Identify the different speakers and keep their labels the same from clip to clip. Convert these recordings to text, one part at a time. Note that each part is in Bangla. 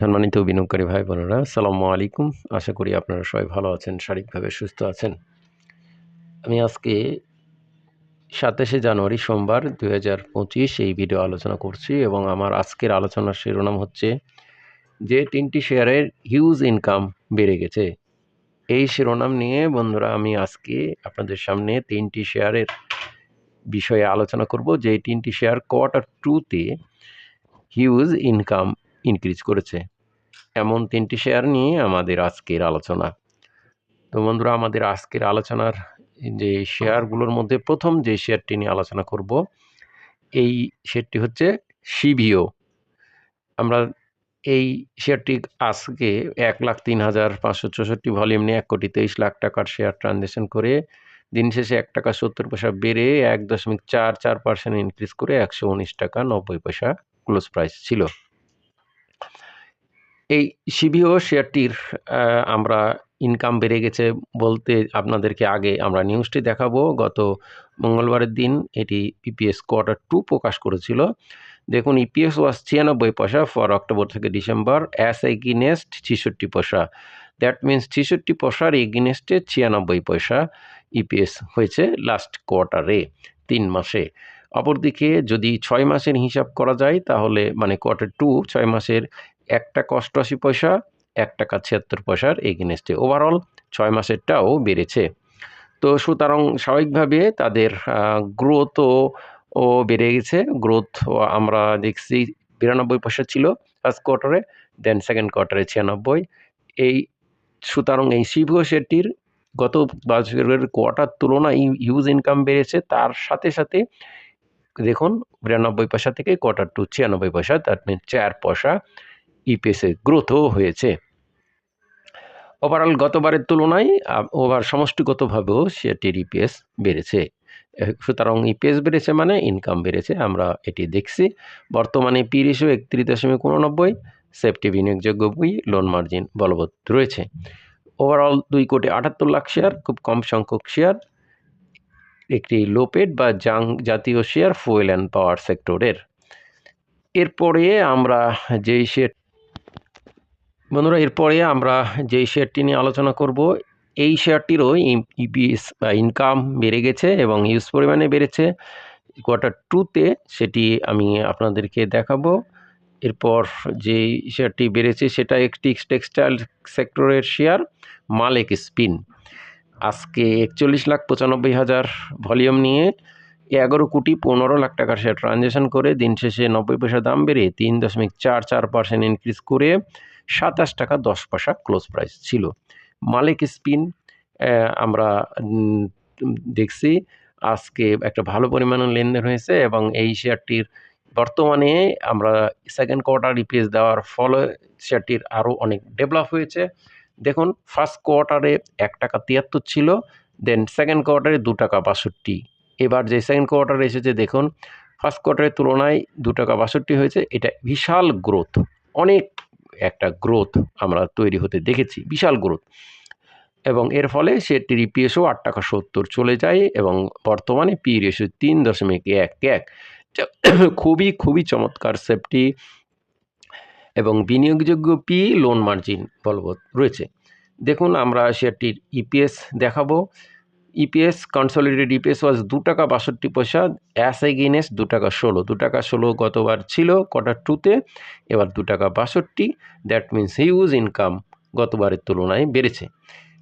Speaker 1: সম্মানিত বিনিয়োগকারী ভাই বোনেরা সালামু আলাইকুম। আশা করি আপনারা সবাই ভালো আছেন, শারীরিকভাবে সুস্থ আছেন। আমি আজকে সাতাশে জানুয়ারি সোমবার দুই হাজার পঁচিশ এই ভিডিও আলোচনা করছি এবং আমার আজকের আলোচনার শিরোনাম হচ্ছে, যে তিনটি শেয়ারের হিউজ ইনকাম বেড়ে গেছে। এই শিরোনাম নিয়ে বন্ধুরা, আমি আজকে আপনাদের সামনে তিনটি শেয়ারের বিষয়ে আলোচনা করব। যে তিনটি শেয়ার কোয়ার্টার টুতে হিউজ ইনকাম ইনক্রিজ করেছে। এমন তিনটি শেয়ার নিয়ে আমাদের আজকের আলোচনা। তো বন্ধুরা, আমাদের আজকের আলোচনার যে শেয়ারগুলোর মধ্যে প্রথম যে শেয়ারটি নিয়ে আলোচনা করব, এই শেয়ারটি হচ্ছে সিভিও আমরা এই শেয়ারটি আজকে এক লাখ তিন হাজার পাঁচশো চৌষট্টি ভলিউম নিয়ে এক কোটি তেইশ লাখ টাকার শেয়ার ট্রানজ্যাকশন করে দিন শেষে এক টাকা সত্তর পয়সা বেড়ে এক দশমিক চার চার পার্সেন্ট ইনক্রিজ করে একশো উনিশ টাকা নব্বই পয়সা ক্লোজ প্রাইস ছিল। এই সিবিও শেয়ারটির আমরা ইনকাম বেড়ে গেছে বলতে আপনাদেরকে আগে আমরা নিউজটি দেখাবো। গত মঙ্গলবারের দিন এটি ইপিএস কোয়ার্টার টু প্রকাশ করেছিল। দেখুন ইপিএস ওয়াজ ছিয়ানব্বই পয়সা ফর অক্টোবর থেকে ডিসেম্বর অ্যাস এগিনেস্ট ছিষট্টি পয়সা। দ্যাট মিন্স ছিষট্টি পয়সার এগিনেস্টে ছিয়ানব্বই পয়সা ইপিএস হয়েছে লাস্ট কোয়ার্টারে তিন মাসে। অপরদিকে যদি ছয় মাসের হিসাব করা যায়, তাহলে মানে কোয়ার্টার টু ছয় মাসের এক টাকা অষ্টআশি পয়সা, এক টাকা ছিয়াত্তর পয়সার এগেনস্টে ওভারঅল ছয় মাসেরটাও বেড়েছে। তো সুতরাং স্বাভাবিকভাবে তাদের গ্রোথও ও বেড়ে গেছে। গ্রোথ আমরা দেখছি বিরানব্বই পয়সা ছিল ফার্স্ট কোয়ার্টারে দেন সেকেন্ড কোয়ার্টারে ছিয়ানব্বই। এই সুতরাং এই সিভিও শেয়ারটির গত বছরের কোয়ার্টার তুলনায় ইউজ ইনকাম বেড়েছে। তার সাথে সাথে দেখুন, বিরানব্বই পয়সা থেকে কোয়ার্টার টু ছিয়ানব্বই পয়সা দ্যাট মিন চার পয়সা। ইপিএসের গ্রোথও হয়েছে। ওভারঅল গতবারের তুলনায় ওভার সমষ্টিগতভাবেও সেটির ইপিএস বেড়েছে। সুতরাং ইপিএস বেড়েছে মানে ইনকাম বেড়েছে, আমরা এটি দেখছি। বর্তমানে পি রেশিও একত্রিশ দশমিক উননব্বই সেফটি বিনিয়োগযোগ্য বই লোন মার্জিন বলবৎ রয়েছে। ওভারঅল দুই কোটি আটাত্তর লাখ শেয়ার খুব কম সংখ্যক শেয়ার একটি লোপেড বা জাং জাতীয় শেয়ার ফুয়েল অ্যান্ড পাওয়ার সেক্টরের এরপরে আমরা যেই শেয়ার বন্ধুরা, এরপরে আমরা যেই শেয়ারটি নিয়ে আলোচনা করব, এই শেয়ারটিরও ইপিএস বা ইনকাম বেড়ে গেছে এবং ইউজ পরিমাণে বেড়েছে। কোয়ার্টার টুতে সেটি আমি আপনাদেরকে দেখাবো। এরপর যে শেয়ারটি বেড়েছে সেটা একটি টেক্সটাইল সেক্টরের শেয়ার মালেক স্পিন আজকে একচল্লিশ লাখ পঁচানব্বই হাজার ভলিউম নিয়ে এগারো কোটি পনেরো লাখ টাকার শেয়ার ট্রানজ্যাকশন করে দিন শেষে নব্বই পয়সা দাম বেড়ে তিন দশমিক চার চার পার্সেন্ট ইনক্রিজ করে সাতাশ টাকা দশ পয়সা ক্লোজ প্রাইস ছিল। মালিক স্পিন আমরা দেখছি আজকে একটা ভালো পরিমাণে লেনদেন হয়েছে এবং এই শেয়ারটির বর্তমানে আমরা সেকেন্ড কোয়ার্টার ইপিএস দেওয়ার ফলে শেয়ারটির আরও অনেক ডেভেলপ হয়েছে। দেখুন ফার্স্ট কোয়ার্টারে এক টাকা তিয়াত্তর ছিল দেন সেকেন্ড কোয়ার্টারে দু টাকা বাষট্টি। এবার যে সেকেন্ড কোয়ার্টারে এসেছে, দেখুন ফার্স্ট কোয়ার্টারের তুলনায় দু টাকা বাষট্টি হয়েছে, এটা বিশাল গ্রোথ অনেক একটা গ্রোথ আমরা তৈরি হতে দেখেছি, বিশাল গ্রোথ এবং এর ফলে সেটির ইপিএসও আট টাকা সত্তর চলে যায় এবং বর্তমানে পি রেশিও তিন দশমিক এক এক খুবই খুবই চমৎকার সেফটি এবং বিনিয়োগযোগ্য পি লোন মার্জিন বলবৎ রয়েছে। দেখুন, আমরা শেয়ারটির ইপিএস দেখাবো। ইপিএস কনসলিডেড ইপিএস ওয়াজ দু টাকা বাষট্টি পয়সা অ্যাস এগেনেস দু টাকা ষোলো। দু টাকা ষোলো গতবার ছিল কোয়ার্টার টুতে এবার দু টাকা বাষট্টি। দ্যাট মিন্স হিউজ ইনকাম গতবারের তুলনায় বেড়েছে।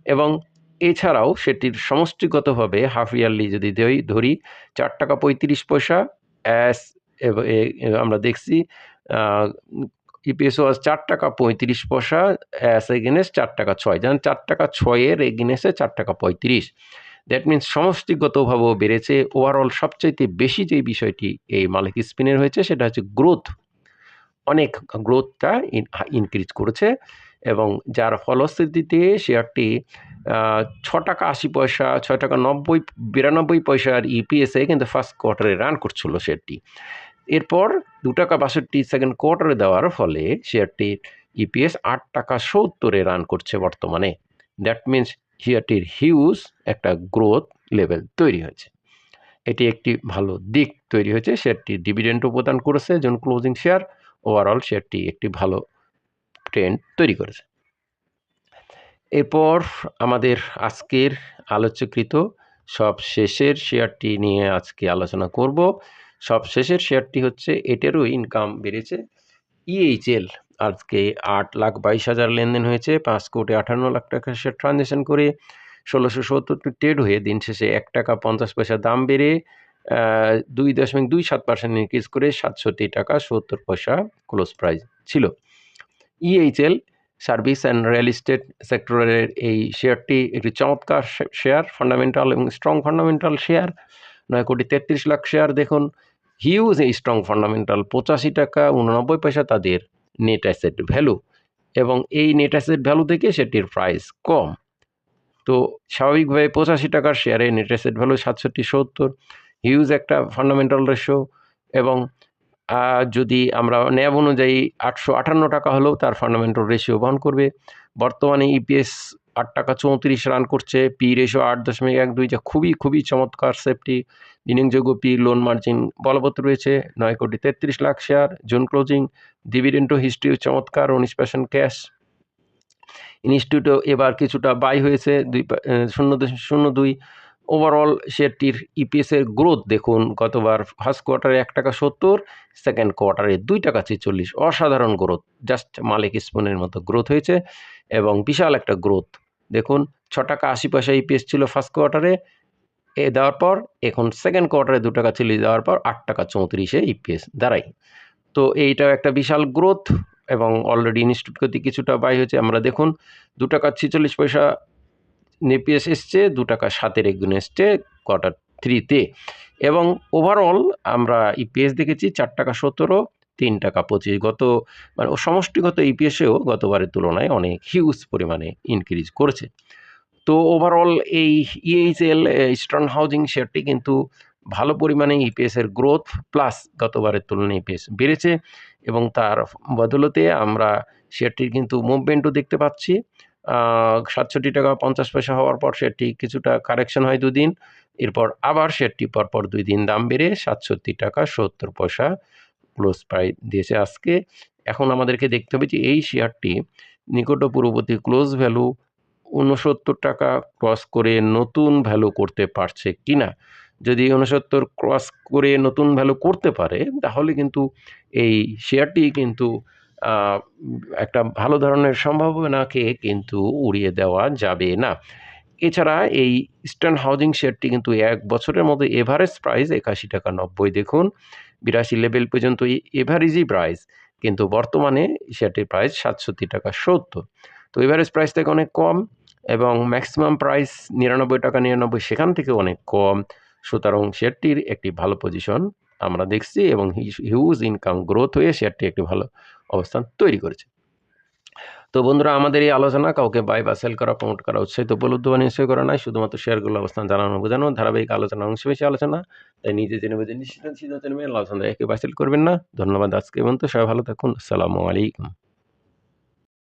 Speaker 1: এবং এছাড়াও সেটির সমষ্টিগতভাবে হাফ ইয়ারলি যদি ধরি চার টাকা পঁয়ত্রিশ পয়সা অ্যাস আমরা দেখছি ইপিএস ওয়াজ চার টাকা পঁয়ত্রিশ পয়সা অ্যাস এগেনেস চার টাকা ছয়। যেমন চার টাকা ছয়ের এগেনেসে চার টাকা পঁয়ত্রিশ। দ্যাট মিন্স সমষ্টিগতভাবেও বেড়েছে। ওভারঅল সবচাইতে বেশি যে বিষয়টি এই মালিক স্পিনের হয়েছে, সেটা হচ্ছে গ্রোথ অনেক গ্রোথটা ইনক্রিজ করেছে এবং যার ফলশ্রুতিতে শেয়ারটি ছ টাকা আশি পয়সা, ছয় টাকা নব্বই, বিরানব্বই পয়সার ইপিএসে কিন্তু ফার্স্ট কোয়ার্টারে রান করছিল শেয়ারটি এরপর দু টাকা বাষট্টি সেকেন্ড কোয়ার্টারে দেওয়ার ফলে শেয়ারটির ইপিএস আট টাকা সত্তরে রান করছে বর্তমানে। দ্যাট মিন্স শেয়ারটির হিউজ একটা গ্রোথ লেভেল তৈরি হয়েছে। এটি একটি ভালো দিক তৈরি হয়েছে। শেয়ারটি ডিভিডেন্ডও প্রদান করেছে, যেমন ক্লোজিং শেয়ার ওভারঅল শেয়ারটি একটি ভালো ট্রেন্ড তৈরি করেছে। এরপর আমাদের আজকের আলোচ্যকৃত সব শেষের শেয়ারটি নিয়ে আজকে আলোচনা করব। সব শেষের শেয়ারটি হচ্ছে এটারও ইনকাম বেড়েছে। ইএইচএল আজকে আট লাখ বাইশ হাজার লেনদেন হয়েছে, পাঁচ কোটি আটান্ন লাখ টাকা শেয়ার ট্রানজ্যাকশন করে ষোলোশো সত্তরটি ট্রেড হয়ে দিন শেষে এক টাকা পঞ্চাশ পয়সা দাম বেড়ে দুই দশমিক দুই সাত পার্সেন্ট ইনক্রিজ করে সাতষট্টি টাকা সত্তর পয়সা ক্লোজ প্রাইস ছিল। EHL service and real estate সেক্টরের এই শেয়ারটি একটি চমৎকার শেয়ার ফান্ডামেন্টাল এবং স্ট্রং ফান্ডামেন্টাল শেয়ার নয় কোটি তেত্রিশ লাখ শেয়ার দেখুন। হিউজ এই স্ট্রং ফান্ডামেন্টাল পঁচাশি টাকা উননব্বই পয়সা তাদের। নেট অ্যাসেট ভ্যালু এবং এই নেট অ্যাসেট ভ্যালু থেকে সেটির প্রাইস কম। তো স্বাভাবিকভাবে পঁচাশি টাকার শেয়ারে নেট অ্যাসেট ভ্যালু সাতষট্টি, সত্তর হিউজ একটা ফান্ডামেন্টাল রেশো এবং যদি আমরা ন্যাব অনুযায়ী আটশো আটান্ন টাকা হলেও তার ফান্ডামেন্টাল রেশিও বহন করবে। বর্তমানে ইপিএস আট টাকা চৌত্রিশ রান করছে পি রেশিও আট দশমিক এক দুই, যা খুবই খুবই চমৎকার সেফটি বিনিয়োগযোগ্য পি লোন মার্জিন বলবৎ রয়েছে, নয় কোটি তেত্রিশ লাখ শেয়ার জোন ক্লোজিং ডিভিডেন্টও হিস্ট্রি চমৎকার, উনিশ পার্সেন্ট ক্যাশ ইনস্টিটিউটও এবার কিছুটা বাই হয়েছে, দুই শূন্য শূন্য দুই। ওভারঅল শেয়ারটির ইপিএসের গ্রোথ দেখুন, গতবার ফার্স্ট কোয়ার্টারে এক টাকা সত্তর সেকেন্ড কোয়ার্টারে দুই টাকা ছেচল্লিশ। অসাধারণ গ্রোথ জাস্ট মালিক স্পুনের মতো গ্রোথ হয়েছে এবং বিশাল একটা গ্রোথ দেখুন, ছ টাকা আশি পয়সা ইপিএস ছিল ফার্স্ট কোয়ার্টারে এ দেওয়ার পর, এখন সেকেন্ড কোয়ার্টারে দু টাকা চল্লিশ দেওয়ার পর, আট টাকা চৌত্রিশে ইপিএস দাঁড়ায়। তো এইটাও একটা বিশাল গ্রোথ এবং অলরেডি ইনস্টিটিউট কর্তৃক কিছুটা বাই হয়েছে। আমরা দেখুন, দু টাকা ছেচল্লিশ পয়সা নেপিএস এসছে, দু টাকা সাতের একগুণ এসছে কোয়ার্টার থ্রিতে এবং ওভারঅল আমরা ইপিএস দেখেছি, চার টাকা সতেরো, তিন টাকা পঁচিশ। গত মানে সমষ্টিগত ইপিএসেও গতবারের তুলনায় অনেক হিউজ পরিমাণে ইনক্রিজ করেছে। তো ওভারঅল এই ইএইচএল ইস্টার্ন হাউজিং শেয়ারটি কিন্তু ভালো পরিমাণে ইপিএসের গ্রোথ প্লাস গতবারের তুলনায় ইপিএস বেড়েছে এবং তার বদলতে আমরা শেয়ারটির কিন্তু মুভমেন্টও দেখতে পাচ্ছি। সাতষট্টি টাকা পঞ্চাশ পয়সা হওয়ার পর শেয়ারটি কিছুটা কারেকশন হয় দুদিন, এরপর আবার শেয়ারটি পরপর দুই দিন দাম বেড়ে সাতষট্টি টাকা সত্তর পয়সা ক্লোজ প্রাইস দিয়েছে আজকে। এখন আমাদেরকে দেখতে হবে যে এই শেয়ারটি নিকট পূর্ববর্তী ক্লোজ ভ্যালু উনসত্তর টাকা ক্রস করে নতুন ভ্যালু করতে পারছে কিনা। যদি উনসত্তর ক্রস করে নতুন ভ্যালু করতে পারে, তাহলে কিন্তু এই শেয়ারটি কিন্তু একটা ভালো ধরনের সম্ভাবনাকে কিন্তু উড়িয়ে দেওয়া যাবে না। এছাড়া এই ইস্টার্ন হাউজিং শেয়ারটি কিন্তু এক বছরের মধ্যে এভারেজ প্রাইস একাশি টাকা নব্বই, দেখুন। বিরাশি লেভেল পর্যন্ত এভারেজই প্রাইস কিন্তু বর্তমানে শেয়ারটির প্রাইস সাতষট্টি টাকা সত্তর। তো এভারেজ প্রাইস থেকে অনেক কম এবং ম্যাক্সিমাম প্রাইস নিরানব্বই টাকা নিরানব্বই, সেখান থেকে অনেক কম। সুতরাং শেয়ারটির একটি ভালো পজিশন আমরা দেখছি এবং হিউজ ইনকাম গ্রোথ হয়ে শেয়ারটি একটি ভালো অবস্থান তৈরি করেছে। তো বন্ধুরা, আমাদের এই আলোচনা, কাউকে বাই বা সেল করা প্রমোট করা উৎসাহিত, উপলব্ধ বা নিশ্চয় করা নাই, শুধুমাত্র শেয়ারগুলো অবস্থান জানানো, বোঝানো, ধারাবাহিক আলোচনা, অংশ বেশি আলোচনা, তাই নিজে জেনে বুঝে নিশ্চিত সিদ্ধান্ত নেবেন আলোচনা একে বাতিল করবেন না। ধন্যবাদ আজকে পর্যন্ত, সবাই ভালো থাকুন, আসসালামু আলাইকুম।